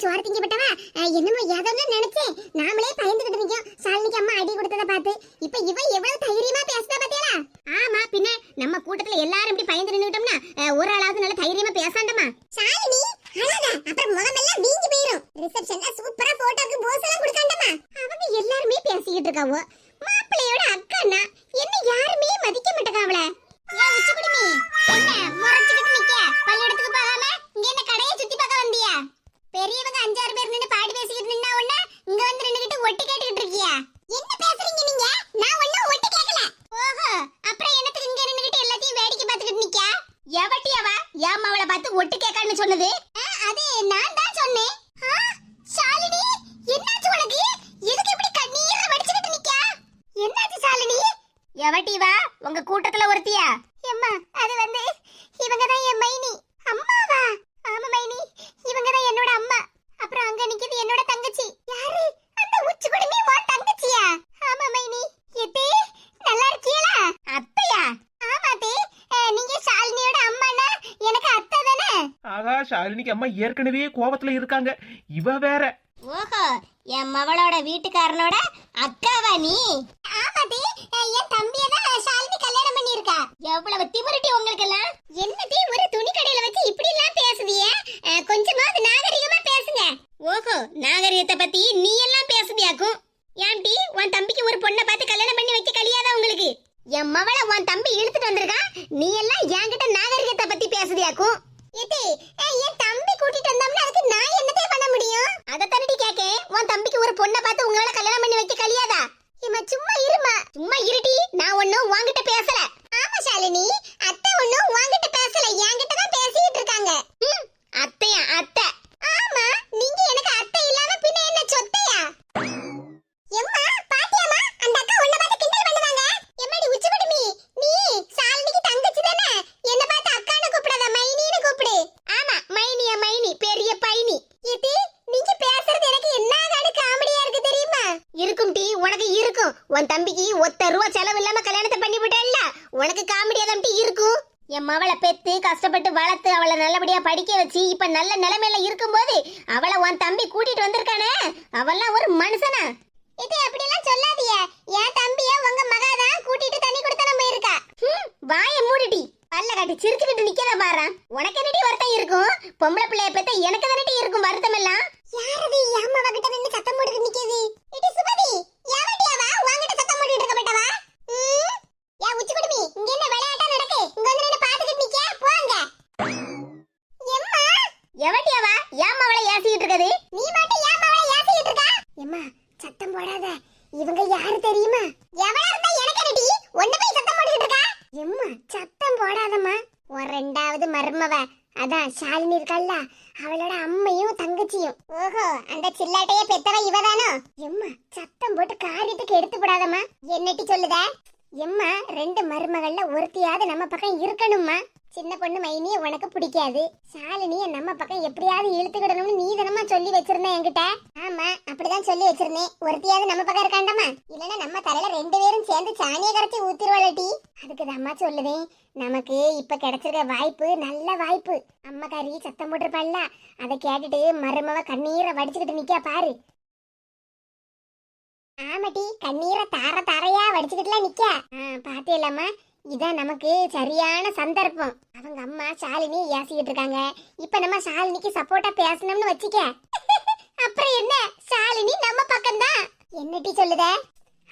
வயித்துல சோறு திங்கப்பட்டவ அஹ், என்னமோ ஏதோன்னு நினைச்சேன் நாமளே பயந்துகிட்டு நிக்கோம் சாலினிக்கு அம்மா அடி கொடுத்தத பார்த்து இப்ப இவ எவ்வளவு தைரியமா பேசுதா பாத்தியாளா ஆமா பின்ன நம்ம கூட்டத்துல எல்லாரும் இப்படி பயந்து நின்னுட்டோம்னா அஹ், ஒரு ஆளாவது நல்ல தைரியமா பேசாண்டமா சாலினி அழாத அப்புறம் முகமெல்லாம் வீங்கி போயிரும் ரிசப்ஷன்ல சூப்பரா போட்டோக்கு போஸ் எல்லாம் கொடுக்காண்டமா அவங்க எல்லாருமே பேசிக்கிட்டு இருக்காவோ மாப்பிள்ளையோட அக்கா என்ன யாருமே மதிக்க மாட்டேங்காவளே ஏன் உச்சி குடுமி என்ன முறைச்சுக்கிட்டு நிக்க பள்ளியிடத்துக்கு போகாம இங்க என்ன கடையை சுத்தி பார்க்க வந்தியா பெரியவங்க அஞ்சாறு பேர் நின்னு பாடி பேசிக்கிட்டு நின்னா உடனே இங்க வந்து நின்னுகிட்டு ஒட்டி கேட்டுக்கிட்டு இருக்கியா என்ன பேசுறீங்க நீங்க நான் ஒண்ணும் ஒட்டி கேட்கல ஓஹோ அப்புறம் என்னத்துக்கு இங்க நின்னுகிட்டு எல்லாத்தையும் வேடிக்கை பார்த்துக்கிட்டு நிக்க எவட்டி அவ ஏன் அவளை பார்த்து ஒட்டு கேட்கான்னு சொன்னது அது நான் தான் சொன்னேன் ஆ, ஷாலினி என்னாச்சு உனக்கு எதுக்கு இப்படி கண்ணீர வடிச்சுக்கிட்டு நிக்க என்னாச்சு ஷாலினி எவட்டி வா உங்க கூட்டத்துல ஒருத்தியா? எம்மா அது வந்து இவங்க தான் என் மைனி. அம்மாவா? ஆமா மைனி இவங்க தான் என்னோட அம்மா. அப்புறம் அங்க நிக்குது என்னோட தங்கச்சி. யாரு? அந்த உச்சி குடுமி உன் தங்கச்சியா? ஆமா மைனி. எத்தே நல்லா இருக்கீங்களா அத்தையா? ஆமா தே நீங்க ஷாலினியோட அம்மானா? எனக்கு அத்தை தானே? ஆகா ஷாலினிக்கு அம்மா ஏற்கனவே கோவத்துல இருக்காங்க. இவ வேற. ஓஹோ என் மவளோட வீட்டுக்காரனோட அக்காவா நீ ஆமாடி என் தம்பிய தான் ஷாலினி கல்யாணம் பண்ணியிருக்கா எவ்வளவு திமிருட்டி உங்களுக்கு எல்லாம் என்னடி ஒரு துணி கடையில வச்சு இப்படி எல்லாம் பேசுதிய கொஞ்சமாவது நாகரிகமா பேசுங்க ஓஹோ நாகரிகத்தை பத்தி நீ எல்லாம் பேசுதியாக்கும் ஏன்டி உன் தம்பிக்கு ஒரு பொண்ணை பார்த்து கல்யாணம் பண்ணி வைக்க கலியாதா உங்களுக்கு என் மவளை உன் தம்பி இழுத்துட்டு வந்திருக்கான் நீ எல்லாம் என்கிட்ட நாகரிகத்தை பத்தி பேசுதியாக்கும் இது என் தம்பி கூட்டிட்டு வந்தோம்னா அதுக்கு நான் என்னதே பண்ண முடியும் அத தண்ணி கேக்க உன் தம்பிக்கு ஒரு பொண்ணை பார்த்து உங்களால கல்யாணம் பண்ணி வைக்க கலியாதா இம்மா சும்மா இருமா சும்மா இருடி நான் ஒண்ணும் உன்கிட்ட பேசல ஆமா ஷாலினி அத்தை ஒண்ணும் உன்கிட்ட பேசல என்கிட்ட தான் பேசிட்டு இருக்காங்க ம், அத்தையா அத்தை ஆமா நீங்க எனக்கு அத்தை இல்லாம பின்ன என்ன சொத்தையா எம்மா பாட்டியம்மா அந்த அக்கா உன்னை பார்த்து கிண்டல் பண்ணுவாங்க எம்மாடி உச்சிபடுமி நீ சாலினிக்கு தங்கச்சி தானே என்ன பார்த்து அக்கான்னு கூப்பிடாத மைனின்னு கூப்பிடு ஆமா மைனியா மைனி பெரிய பைனி இது நீங்க பேசுறது எனக்கு என்னதானு காமெடியா இருக்கு தெரியுமா இருக்கும் டி உனக்கு இருக்கும். உன் தம்பிக்கு ஒத்த ரூபா செலவு இல்லாம கல்யாணத்தை பண்ணி விட்டேல்ல உனக்கு காமெடியா தான் இருக்கும்? என் மவளை பெத்து கஷ்டப்பட்டு வளர்த்து அவளை நல்லபடியா படிக்க வச்சு இப்ப நல்ல நிலைமையில இருக்கும்போது அவளை உன் தம்பி கூட்டிட்டு வந்திருக்கானே? அவெல்லாம் ஒரு மனுஷனா? இது அப்படிலாம் சொல்லாதீங்க. என் தம்பிய உங்க மகாதான் கூட்டிட்டு தண்ணி கொடுத்த நம்ம இருக்கா? வாய மூடிடி. பல்ல கட்டி சிரிச்சுக்கிட்டு நிக்கல பாரு. உனக்கு என்னடி வருத்தம் இருக்கும்? பொம்பளை பிள்ளைய பெத்த எனக்கு தானடி இருக்கும் வருத்தம் எல்லாம் யாரது அம்மா கிட்ட நின்னு சத்தம் போட்டு நிக்குது. இது சுபதி யாவடி அவ உன்கிட்ட சத்தம் போட்டுட்டு இருக்க மாட்டவா யா உச்சி குடுமி இங்க என்ன விளையாட்டா நடக்கு இங்க வந்து நின்னு பாத்துக்கிட்டு நிக்க போங்க எம்மா எவடி அவ ஏன் அவளை ஏசிக்கிட்டு இருக்கது நீ மட்டும் ஏன் அவளை ஏசிக்கிட்டு இருக்கா எம்மா சத்தம் போடாத இவங்க யாரு தெரியுமா எவளா இருந்தா எனக்கு என்னடி ஒண்ணு போய் சத்தம் போட்டுக்கிட்டு இருக்கா எம்மா சத்தம் போடாதம்மா உன் ரெண்டாவது மருமவ அதான் ஷாலினி இருக்கல்ல அவளோட அம்மையும் தங்கச்சியும். ஓஹோ அந்த சில்லாட்டைய பெத்தவ இவதானோ எம்மா சத்தம் போட்டு காரியத்துக்கு எடுத்து போடாதம்மா என்னட்டி சொல்லுத? எம்மா ரெண்டு மருமகள்ல ஒருத்தியாவது நம்ம பக்கம் இருக்கணும்மா. சின்ன பொண்ணு மைனி உனக்கு பிடிக்காது. ஷாலினிய நம்ம பக்கம் எப்படியாவது இழுத்துக்கிடணும்னு நீ தினமா சொல்லி வச்சிருந்தேன் என்கிட்ட. ஆமா அப்படிதான் சொல்லி வச்சிருந்தேன். ஒருத்தியாவது நம்ம பக்கம் இருக்காண்டாமா இல்லனா நம்ம தலையில ரெண்டு பேரும் சேர்ந்து சாணிய கரைச்சி ஊத்திருவாளட்டி அதுக்கு அம்மா சொல்லுவேன் நமக்கு இப்ப கிடைச்சிருக்க வாய்ப்பு நல்ல வாய்ப்பு. அம்மா கறி சத்தம் போட்டிருப்பாள்ல. அதை கேட்டுட்டு மருமவ கண்ணீரை வடிச்சுக்கிட்டு நிக்கா பாரு. ஆமாட்டி கண்ணீரை தார தாரையா வடிச்சுக்கிட்டுலாம் நிக்க. பாத்தியலாமா இதான் நமக்கு சரியான சந்தர்ப்பம். அவங்க அம்மா ஷாலினி ஏசிக்கிட்டு இருக்காங்க. இப்ப நம்ம ஷாலினிக்கு சப்போர்ட்டா பேசணும்னு வச்சுக்க. அப்புறம் என்ன? ஷாலினி நம்ம பக்கம்தான். என்னட்டி சொல்லுத?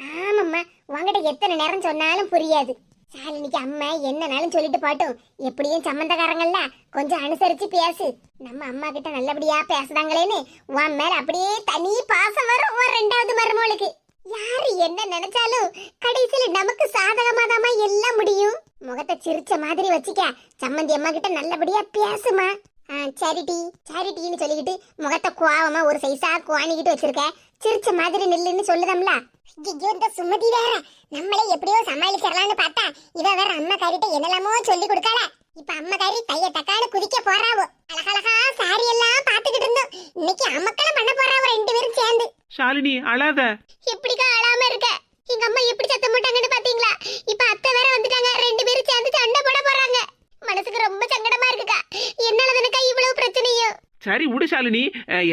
ஆமாம்மா. உங்ககிட்ட எத்தனை நேரம் சொன்னாலும் புரியாது. ஷாலினிக்கு அம்மா என்னனாலும் சொல்லிட்டு பாட்டும் எப்படியும் சம்மந்தக்காரங்கள்ல கொஞ்சம் அனுசரிச்சு பேசு. நம்ம அம்மா கிட்ட நல்லபடியா பேசுறாங்களேன்னு உன் மேல அப்படியே தனி பாசம் வரும். உன் ரெண்டாவது மருமகளுக்கு. யாரு என்ன நினைச்சாலும் கடைசியில நமக்கு சாதகமாதாமா எல்லாம் முடியும். முகத்தை சிரிச்ச மாதிரி வச்சுக்க. சம்மந்தி அம்மா கிட்ட நல்லபடியா பேசுமா. சேரிட்டி சேரிட்டின்னு சொல்லிக்கிட்டு முகத்தை கோவமா ஒரு சைஸா குவாணிக்கிட்டு வச்சிருக்க. சிரிச்ச மாதிரி நில்லுன்னு சொல்லுதம்ல. ஐயோ இந்த சுமதி வேற. நம்மளே எப்படியோ சமாளிச்சிடலாம்னு பார்த்தா இவ வேற அம்மா காரிட்ட என்னெல்லாமோ சொல்லி கொடுக்கல இப்ப அம்மா காரி தைய தக்கான குதிக்க போறாவோ. அழகழகா சாரி எல்லாம் பாத்துக்கிட்டு இருந்தோம். இன்னைக்கு அமக்கலம் பண்ண போறாவோ ரெண்டு பேரும் சேர்ந்து. ஷாலினி அழாத எப்படிக்கா அழாம இருக்க எங்க அம்மா எப்படி சத்தம் போட்டாங்கன்னு பாத்தீங்களா இப்ப அத்தை வேற வந்துட்டாங்க ரெண்டு பேரும் சேர்ந்து சண்டை போட போறாங்க மனசுக்கு ரொம்ப சங்கடமா இருக்குக்கா என்னால தானக்கா இவ்வளவு பிரச்சனையும் சரி விடு ஷாலினி.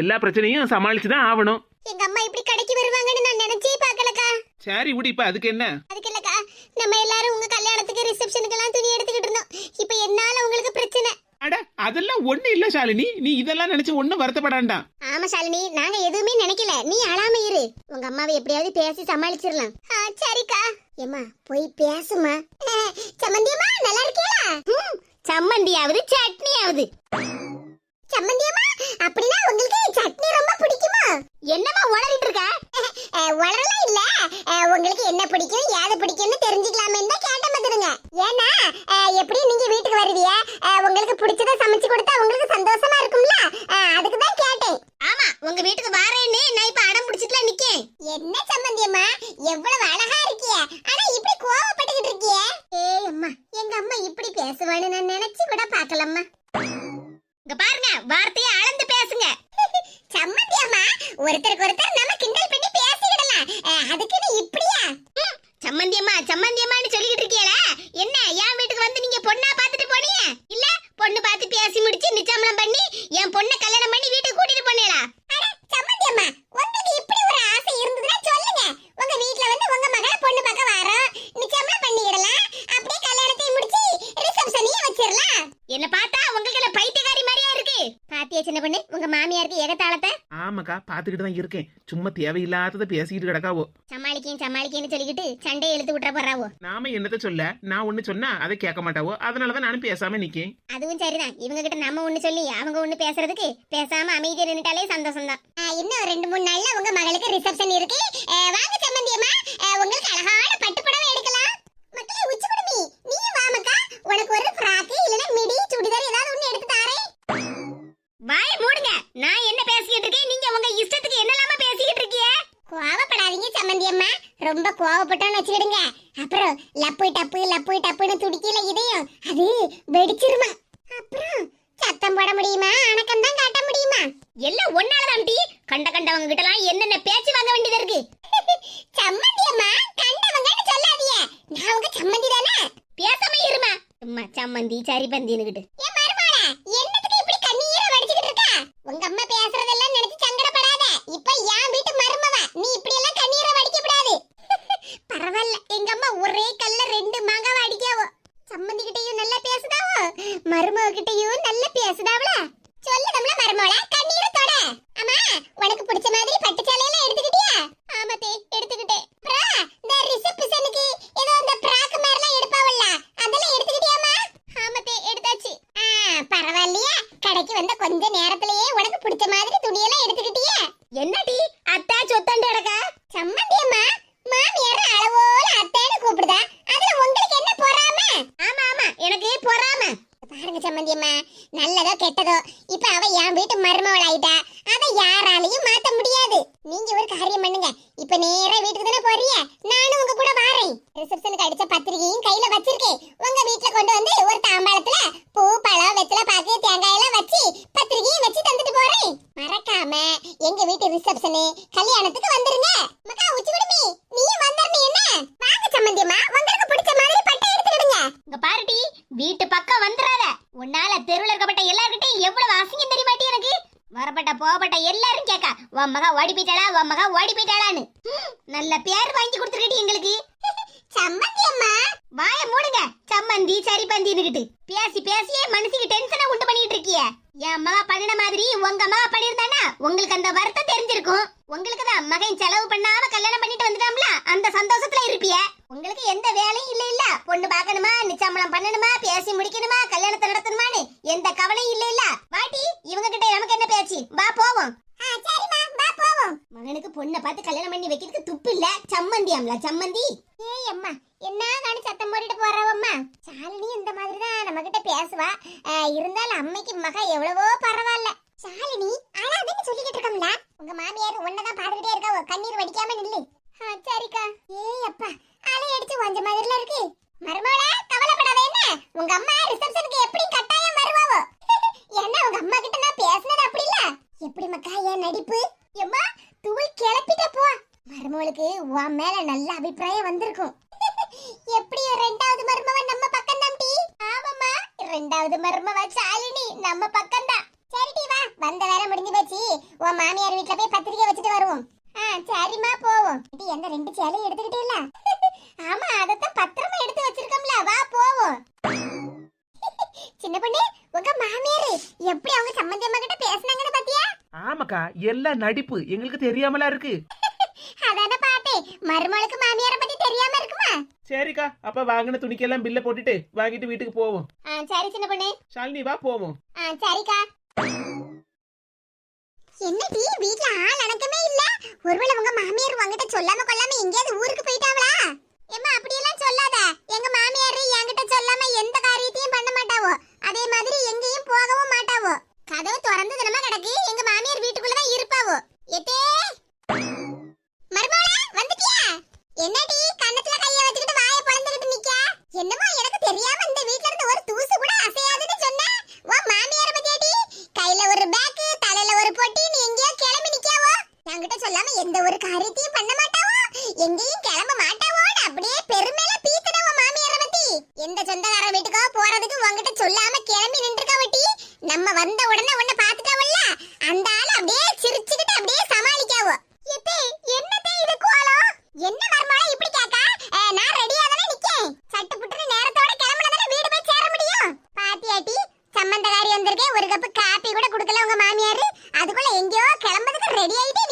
எல்லா பிரச்சனையும் சமாளிச்சு தான் ஆகணும். எங்க அம்மா இப்படி கடைக்கு வருவாங்கன்னு நான் நினைச்சே பார்க்கலக்கா. சரி விடு இப்ப அதுக்கு என்ன? அதுக்கு இல்லக்கா நம்ம எல்லாரும் உங்க கல்யாணத்துக்கு ரிசப்ஷனுக்கு எல்லாம் துணி எடுத்துக்கிட்டு இருந்தோம். இப்ப என்னால உங்களுக்கு பிரச்சனை. அட அதெல்லாம் ஒண்ணு இல்ல ஷாலினி. நீ இதெல்லாம் நினைச்சு ஒண்ணும் வருத்தப்படாண்டாம். ஆமா ஷாலினி நாங்க எதுவுமே நினைக்கல. நீ அழாம இரு. உங்க அம்மாவை எப்படியாவது பேசி சமாளிச்சிடலாம். சரிக்கா. ஏமா போய் பேசுமா சம்மந்தியம்மா நல்லா இருக்கீங்களா சம்மந்தியாவது சட்னியாவது. சம்மந்தியம்மா அப்படின்னா உங்களுக்கு சட்னி ரொம்ப பிடிக்குமா? என்னமா உளறிட்டு இருக்க? உளறலாம் இல்ல. உங்களுக்கு என்ன பிடிக்கும் ஏது பிடிக்கும்னு தெரிஞ்சுக்கலாமே தான் கேட்ட வந்துருங்க ஏன்னா எப்படி நீங்க வீட்டுக்கு வருவீங்க உங்களுக்கு பிடிச்சத சமைச்சு கொடுத்தா உங்களுக்கு சந்தோஷமா இருக்கும்ல அஹ், அதுக்கு தான் கேட்டேன் ஆமா உங்க வீட்டுக்கு வரேன்னு நான் இப்ப அடம் பிடிச்சிட்டுல நிக்கேன் என்ன சம்பந்தியம்மா எவ்வளவு அழகா இருக்கிய ஆனா இப்படி கோவப்பட்டுக்கிட்டு இருக்கிய ஏய் அம்மா எங்க அம்மா இப்படி பேசுவான்னு நான் நினைச்சு கூட பார்க்கலம்மா இங்க பாருங்க வார்த்தையை அளந்து பேசுங்க சம்மந்தியம்மா ஒருத்தருக்கு ஒருத்தர் நம்ம கிண்டல் பண்ணி பேசிக்கிடலாம் அஹ், அதுக்குன்னு இப்படியா ம், சம்மந்தியம்மா சம்மந்தியம்மான்னு சொல்லிக்கிட்டு இருக்கீல என்ன என் வீட்டுக்கு வந்து நீங்க பொண்ணா பார்த்துட்டு போனீங்க இல்ல பொண்ணு முடிச்சு நிச்சயமலம் பண்ணி என் பொண்ணை வீட்டுக்கு கூட்டிட்டு போனீங்களா சம்மந்தியம்மா உங்களுக்கு இப்படி ஒரு ஆசை இருந்ததுன்னா சொல்லுங்க உங்க வீட்ல வந்து உங்க மகளை பொண்ணு பார்க்க வரோம் நிச்சயமா பண்ணிடலாம் அப்படியே கல்யாணத்தை முடிச்சு ரிசப்ஷனையும் வச்சிரலாம் என்ன பார்த்தா உங்களுக்கு என்ன பைத்தியக்காரி மாதிரியா இருக்கு பாத்தியா சின்ன பொண்ணு உங்க மாமியாருக்கு எகத்தாளத்தை ஆமாக்கா பாத்துக்கிட்டு தான் இருக்கேன். சும்மா தேவையில்லாததை பேசிக்கிட்டு கிடக்காவோ? சமாளிக்கேன் சமாளிக்கேன்னு சொல்லிக்கிட்டு சண்டையை இழுத்து விட்டுற போறாவோ? நாம என்னத்த சொல்ல? நான் ஒண்ணு சொன்னா அதை கேட்க மாட்டாவோ? அதனாலதான் நானும் பேசாம நிக்கேன். அதுவும் சரிதான். இவங்க கிட்ட நம்ம ஒண்ணு சொல்லி அவங்க ஒண்ணு பேசுறதுக்கு பேசாம அமைதியா நின்னுட்டாலே சந்தோஷம் தான் இன்னும் ரெண்டு மூணு நாள்ல உங்க மகளுக்கு ரிசப்ஷன் இருக்கு. வாங்க சம்பந்தியம்மா. உங்களுக்கு அழகான பட்டு புடவை எடுக்கலாம் மக்களே உச்சி குடுமி நீ வாமக்கா உனக்கு ஒரு ஃப்ராக் இல்லனா மிடி சுடிதார் ஏதாவது ஒண்ணு எடுத்து தாரேன் வாய மூடுங்க. நான் என்ன பேசிக்கிட்டு இருக்கேன்? நீங்க உங்க இஷ்டத்துக்கு என்னலாம பேசிக்கிட்டு இருக்கீங்க? கோவப்படாதீங்க சம்பந்தியம்மா ரொம்ப கோவப்பட்டோன்னு வச்சுக்கிடுங்க. அப்புறம் லப்பு டப்பு லப்பு டப்புன்னு துடிக்கல இதையும். அது வெடிச்சிருமா? அப்புறம் சத்தம் போட முடியுமா? அணக்கம் தான் காட்ட முடியுமா? எல்லாம் ஒன்னாலதான் டி கண்ட கண்டவங்க கிட்டலாம் என்னென்ன பேச்சு வாங்க வேண்டியது இருக்கு? சம்மந்தியம்மா கண்டவங்கன்னு சொல்லாதீங்க. நான் உங்க சம்மந்தி தானே? பேசாம இருமா. அம்மா சம்மந்தி சரி பந்தினுகிட்டு ஏன் உங்க அம்மா பேசுறதெல்லாம் நினைச்சு சங்கடப்படாத. இப்ப என் வீட்டு மருமவ. நீ இப்படி எல்லாம் கண்ணீரை வடிக்க கூடாது பரவாயில்ல. எங்க அம்மா ஒரே கல்ல ரெண்டு மாங்காவை அடிக்காவோ. சம்மந்திகிட்டயும் நல்லா பேசுதாவோ? மருமக கிட்டயும் நல்லா பேசுதாவளா சொல்லுதம்ல மருமகள கண்ணீரை தொட அம்மா உனக்கு பிடிச்ச மாதிரி பட்டு சேலையெல்லாம் எடுத்துக்கிட்டியா ஆமாத்தே எடுத்துக்கிட்டேன் அப்புறம் இந்த ரிசப்ஷனுக்கு ஏதோ அந்த பிராக் மாதிரிலாம் எடுப்பாவல்ல அதெல்லாம் எடுத்துக்கிட்டியாமா ஆமாத்தே எடுத்தாச்சு ஆ பரவாயில்லையா கடைக்கு வந்த கொஞ்ச நேரத்திலேயே உனக்கு பிடிச்ச மாதிரி துணியெல்லாம் எடுத்துக்கிட்டியா என்னடி அத்தா சொத்தாண்டு கிடக்கா சம்மந்தியம்மா மாமியார் அளவோல அத்தைன்னு கூப்பிடுதா அதுல உங்களுக்கு என்ன பொறாம ஆமா ஆமா எனக்கு பொறாம. பாருங்க சம்மந்தியம்மா நல்லதோ கெட்டதோ இப்ப அவ என் வீட்டு மருமவள் ஆயிட்டா அதை யாராலையும் மாத்த முடியாது நீங்க ஒரு காரியம் பண்ணுங்க இப்ப நேரா வீட்டுக்கு தானே போறீங்க நானும் உங்க கூட வாரேன் ரிசப்ஷனுக்கு அடிச்ச பத்திரிகையும் கையில வச்சிருக்கேன் உங்க வீட்ல கொண்டு வந்து ஒரு தாம்பாளத்துல பூ பழம் வெத்தலை பாக்கு தேங்காய் எல்லாம் வச்சு பத்திரிகையும் வச்சு தந்துட்டு போறேன் மறக்காம எங்க வீட்டு ரிசப்ஷனு கல்யாணத்துக்கு வந்துருங்க மக்கா உச்சி குடுமி நீயும் வந்துடணும் என்ன வாங்க சம்மந்தியம்மா உங்களுக்கு பிடிச்ச மாதிரி பட்டை எடுத்துக்கிடுங்க இங்க பாருடி வீட்டு பக்கம் வந்துடாத உன்னால தெருவில் இருக்கப்பட்ட எல்லார்கிட்டையும் எவ்வளவு அசிங்கம் தெரியுமாட்டி எனக்கு? வரப்பட்ட போகப்பட்ட எல்லாரும் கேட்கா உன் மகா ஓடி போயிட்டாளா? உன் மகா ஓடி போயிட்டாளான்னு. நல்ல பேர் வாங்கி கொடுத்துருக்கட்டி எங்களுக்கு. சம்மந்தி அம்மா. வாய மூடுங்க. சம்மந்தி சரி பந்தின்னுகிட்டு பேசி பேசியே மனசுக்கு டென்ஷனை உண்டு பண்ணிட்டு இருக்கிய. என் மகா பண்ணின மாதிரி உங்க மகா பண்ணியிருந்தானா உங்களுக்கு அந்த வருத்தம் தெரிஞ்சிருக்கும். உங்களுக்கு தான் மகன் செலவு பண்ணாம கல்யாணம் பண்ணிட்டு வந்துட்டாம்ல? அந்த சந்தோஷத்துல இருப்பிய. உங்களுக்கு எந்த வேலையும் இல்ல இல்ல. பொண்ணு பார்க்கணுமா? நிச்சயமலம் பண்ணணுமா? பேசி முடிக்கணுமா? கல்யாணத்தை நடத்தணுமான்னு எந்த கவலையும் இல்ல இல்ல. வாட்டி இவங்க கிட்ட நமக்கு என்ன பேச்சு? வா போவோம். மகனுக்கு பொண்ணை பார்த்து கல்யாணம் பண்ணி வைக்கிறதுக்கு துப்பு இல்ல. சம்மந்தியாம்ல சம்மந்தி. ஏய் அம்மா. என்ன காணி சத்தம் போட்டுட்டு போறவம்மா சாலினி இந்த மாதிரி தான் நம்ம கிட்ட பேசுவா இருந்தாலும் அம்மைக்கு மக எவ்வளவோ பரவாயில்ல. சாலினி அழாதுன்னு சொல்லிக்கிட்டு இருக்கோம்ல. உங்க மாமியார் உன்னதான் பாத்துக்கிட்டே இருக்கா கண்ணீர் வடிக்காம நில்லு. சரிக்கா. ஏய் அப்பா அலை அடிச்சு வந்த மாதிரில இருக்கு. மருமகளே கவலைப்படாத என்ன உங்க அம்மா ரிசப்ஷனுக்கு எப்படி கட்டாயம் வருவாவோ என்ன உங்க அம்மா கிட்ட நான் பேசுனது அப்படி இல்ல எப்படி மக்கா என் நடிப்பு எம்மா தூள் கிளப்பிட்ட போ மருமகளுக்கு உன் மேல நல்ல அபிப்பிராயம் வந்திருக்கும் எப்படியோ ரெண்டாவது மருமவ நம்ம பக்கம் தான் ஆமாம்மா ரெண்டாவது மருமவ சாலினி நம்ம பக்கம் தான் சரிடி வா வந்த வேலை முடிஞ்சு போச்சு உன் மாமியார் வீட்ல போய் பத்திரிக்கை வச்சுட்டு வருவோம் ஆ சரிம்மா எந்த ரெண்டு சேலையும் எடுத்துக்கிட்டே இல்ல ஆமா அதத்தான் பத்திரமா எடுத்து வச்சிருக்கோம்ல. வா போவோம். சின்ன பொண்ணு உங்க மாமியார் எப்படி அவங்க சம்மந்தி அம்மா கிட்ட பேசுனாங்கன்னு பாத்தியா? ஆமாக்கா எல்லாம் நடிப்பு. எங்களுக்கு தெரியாமலா இருக்கு. அதான பாத்தேன் மருமகளுக்கு மாமியார பத்தி தெரியாம இருக்குமா? சரிக்கா அப்ப வாங்கின துணிக்கெல்லாம் பில்ல போட்டுட்டு வாங்கிட்டு வீட்டுக்கு போவோம். சரி சின்ன பொண்ணு. ஷாலினி வா போவோம். சரிக்கா. என்னடி வீட்ல ஆள் அடக்கமே இல்ல. ஒருவேளை உங்க மாமியார் உங்ககிட்ட சொல்லாம கொள்ளாம எங்கேயாவது ஊருக்கு போயிட்டாங்களா ஏம்மா அப்படியெல்லாம் சொல்லாத எங்க மாமியார் என்கிட்ட சொல்லாம எந்த காரியத்தையும் பண்ண மாட்டாவோ அதே மாதிரி எங்கேயும் போகவும் மாட்டாவோ கதவு திறந்து தினமா கிடக்கு எங்க மாமியார் வீட்டுக்குள்ள தான் இருப்பாவோ எத்தே மருமகளா வந்துட்டியா என்னடி கன்னத்துல கைய வச்சுக்கிட்டு வாயை பொளந்துக்கிட்டு நிக்க என்னமோ எனக்கு தெரியாம இந்த வீட்ல இருந்து ஒரு தூசு கூட அசையாதுன்னு சொன்ன உன் மாமியார பத்தியாடி கையில ஒரு பேக் தலையில ஒரு பொட்டி நீ எங்கேயோ கிளம்பி நிக்காவோ என்கிட்ட சொல்லாம எந்த ஒரு காரியத்தையும் பண்ண மாட்டாவோ? எங்கேயும் கிளம்ப மாட்டாவோன்னு அப்படியே பெருமையில பீத்தன மாமியார பத்தி. எந்த சொந்தக்கார வீட்டுக்கோ போறதுக்கு உங்ககிட்ட சொல்லாம கிளம்பி நின்றுக்கா வட்டி? நம்ம வந்த உடனே உன்னை பாத்துட்டாவல்ல அந்த ஆள் அப்படியே சிரிச்சுக்கிட்டு அப்படியே சமாளிக்காவோ? எத்தே என்னத்தே இது கோலம் என்ன மர்மலா இப்படி கேக்கா? அஹ், நான் ரெடியா தானே நிக்கேன். சட்டு புட்டுன்னு நேரத்தோட கிளம்பினா தானே வீடு போய் சேர முடியும். பாத்தியாட்டி சம்பந்தக்காரி வந்திருக்கேன் ஒரு கப் காப்பி கூட கொடுக்கல உங்க மாமியாரு. அதுக்குள்ள எங்கேயோ கிளம்புறதுக்கு ரெடி ஆயிட்டு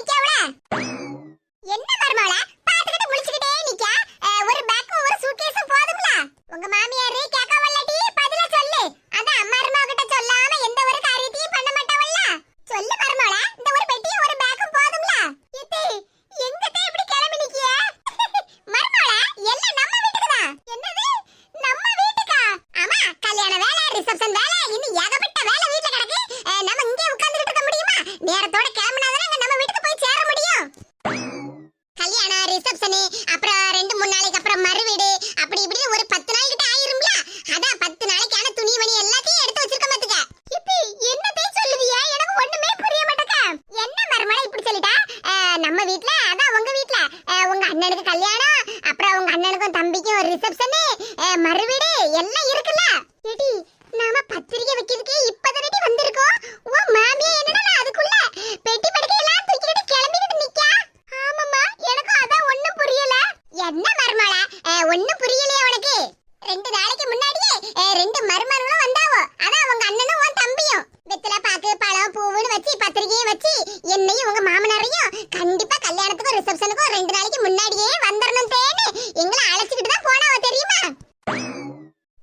நேரத்தோட கிளம்பினாதானே அங்க நம்ம வீட்டுக்கு போய் சேர முடியும் கல்யாணம் ரிசப்ஷனு அப்புறம் ரெண்டு மூணு நாளைக்கு அப்புறம் மறுவீடு அப்படி இப்படி ஒரு பத்து நாள் கிட்ட ஆயிரும்ல அதான் பத்து நாளைக்கான துணி மணி எல்லாத்தையும் எடுத்து வச்சிருக்க மாத்துக்க இப்பி என்னத்தை சொல்லுவியா எனக்கு ஒண்ணுமே புரிய மாட்டேக்க என்ன மருமலை இப்படி சொல்லிட்டா அஹ், நம்ம வீட்ல அதான் உங்க வீட்ல அஹ், உங்க அண்ணனுக்கு கல்யாணம் அப்புறம் உங்க அண்ணனுக்கும் தம்பிக்கும் ஒரு ரிசப்ஷனு மறுவீடு எல்லாம் இருக்குல்ல ஏடி நாம பத்திரிக்கை வைக்கிறதுக்கே இப்பதானடி வந்திருக்கோம் உன் மாமியா என்னடா அதுக்குள்ள பெட்டி படுக்கையெல்லாம் தூக்கிட்டு கிளம்பிட்டு நிக்கா ஆமாம்மா எனக்கு அதான் ஒண்ணும் புரியல என்ன மருமலா ஒண்ணும் புரியலையா உனக்கு ரெண்டு நாளைக்கு முன்னாடியே அஹ், ரெண்டு மருமகளும் வந்தாவோ அதான் உங்க அண்ணனும் உன் தம்பியும் வெத்தலை பாக்கு பழம் பூவுன்னு வச்சு பத்திரிக்கையும் வச்சு என்னையும் உங்க மாமனாரையும் கண்டிப்பா கல்யாணத்துக்கும் ரிசப்ஷனுக்கும் ரெண்டு நாளைக்கு முன்னாடியே வந்துடணும் தேன்னு எங்களை அழைச்சிக்கிட்டு தான் போனாவோ தெரியுமா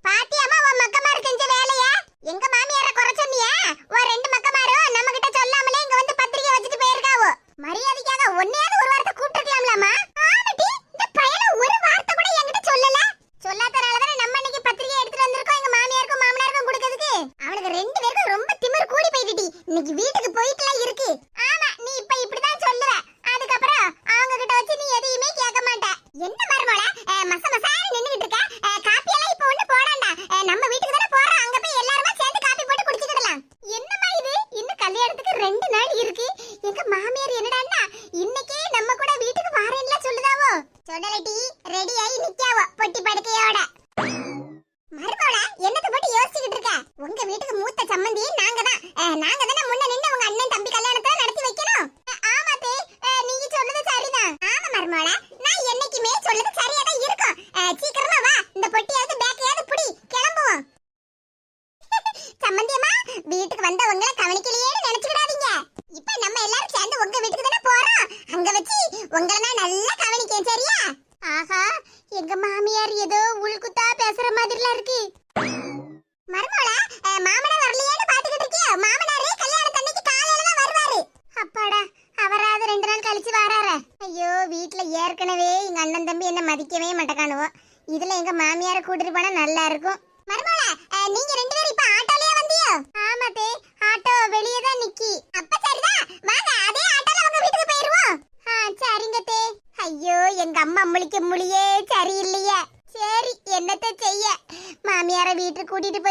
பாத்தியாமா உன் மக்கமாரு செஞ்ச வேலைய எங்க மாமியார குறை சொன்னியா உன் ரெண்டு மக்கமாரும் நம்ம கிட்ட சொல்லாமலே இங்க வந்து பத்திரிக்கை வச்சுட்டு போயிருக்காவோ மரியாதைக்காக ஒன்னையாவது ஒரு வார்த்தை கூப்பிட்டுருக்கலாம்லாமா ஆமாட்டி இந்த பையல ஒரு வார்த்தை கூட என்கிட்ட சொல்லல சொல்லாதனால தானே நம்ம இன்னைக்கு பத்திரிக்கை எடுத்துட்டு வந்திருக்கோம் எங்க மாமியாருக்கும் மாமனாருக்கும் கொடுக்கிறதுக்கு அவனுக்கு ரெண்டு பேருக்கும் ரொம்ப திமிர் கூடி போயிடுடி இன்னைக்கு வீட்டுக்கு போயிட்டுலாம் இருக்கு ஆமா நீ இப்ப இப்படிதான் சொல்லுவ அதுக்கப்புறம் அவங்க கிட்ட வச்சு நீ எதையுமே கேட்க மாட்ட என்ன மருமோல மச மசான்னு நின்னுகிட்டு இருக்க அஹ், காப்பி எல்லாம் இப்ப ஒண்ணு போடாண்டா அஹ், நம்ம வீட்டுக்கு தானே போறோம் அங்க போய் எல்லாருமே சேர்ந்து காப்பி போட்டு குடிச்சுக்கிடலாம் என்னம்மா இது இன்னும் ரெண்டு நாள் இருக்கு. எங்க மாமியார் என்னடான்னா இன்னைக்கே நம்ம கூட வீட்டுக்கு வாரேன்ல சொல்லுதாவோ. சொல்லலட்டி ரெடி ஆகி நிக்காவோ பொட்டி படுக்கையோட. மருமோல என்னத்த போட்டு யோசிச்சுக்கிட்டு இருக்க? உங்க வீட்டுக்கு மூத்த சம்மந்தி நாங்க தான் அஹ், நாங்க தானே முன்ன நின்னு உங்க அண்ணன் தம்பி கல்யாணத்தை நடத்தி வைக்கணும்? ஆமாத்தே ஆமா நீங்க சொல்றது சரிதான். ஆமா மருமோடா நான் என்னைக்குமே சொல்றது சரியா தான் இருக்கும் சீக்கிரமா வா இந்த பொட்டியாவது பேக்கையாவது புடி கிளம்புவோம். சம்மந்தியம்மா வீட்டுக்கு வந்த உங்களை கவனிக்கலையே நினைச்சுக்கிடாதீங்க. இப்ப நம்ம எல்லாரும் சேர்ந்து உங்க வீட்டுக்கு தானே போறோம். அங்க வச்சு உங்களை நான் நல்லா கவனிக்கேன் சரியா? ஆஹா எங்க மாமியார் ஏதோ உள்குத்தா பேசுற மாதிரிலாம் இருக்கு. மருமகளா மாமனார் வரலையேன்னு பாத்துக்கிட்டு இருக்கியா? மாமனாரே கல்யாணம் தண்ணிக்கு காலையில தான் வருவாரு. அப்பாடா அவராது ரெண்டு நாள் கழிச்சு வராரு? ஐயோ வீட்டுல ஏற்கனவே எங்க அண்ணன் தம்பி என்ன மதிக்கவே மாட்டேக்கானுவோ. இதுல எங்க மாமியார கூட்டிட்டு போனா நல்லா இருக்கும். மருமகளா நீங்க ரெண்டு பேரும் இப்ப ஆட்டோலயே வந்தியோ ஆமா தே ஆட்டோ வெளியே தான் நிக்கி அப்ப சரிதான் வாங்க அதே ஆட்டோல உங்க வீட்டுக்கு போயிருவோம் ஆ சரிங்க தே ஐயோ எங்க அம்மா முழிக்க முழியே சரியில்லையே சரி என்னத்த செய்ய மாமியார வீட்டுக்கு கூட்டிட்டு போய்